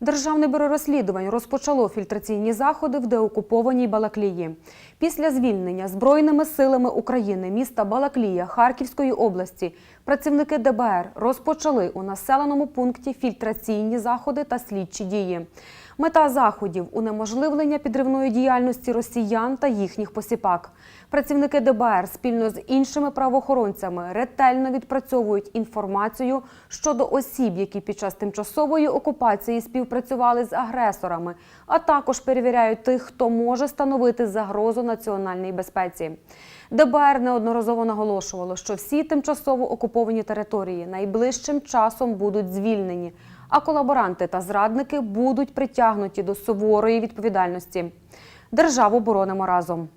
Державне бюро розслідувань розпочало фільтраційні заходи в деокупованій Балаклії. Після звільнення Збройними силами України міста Балаклія Харківської області працівники ДБР розпочали у населеному пункті фільтраційні заходи та слідчі дії. Мета заходів унеможливлення підривної діяльності росіян та їхніх посіпак. Працівники ДБР спільно з іншими правоохоронцями ретельно відпрацьовують інформацію щодо осіб, які під час тимчасової окупації співпрацювали з агресорами, а також перевіряють тих, хто може становити загрозу національній безпеці. ДБР неодноразово наголошувало, що всі тимчасово окуповані території найближчим часом будуть звільнені, а колаборанти та зрадники будуть притягнуті до суворої відповідальності. Державу боронимо разом.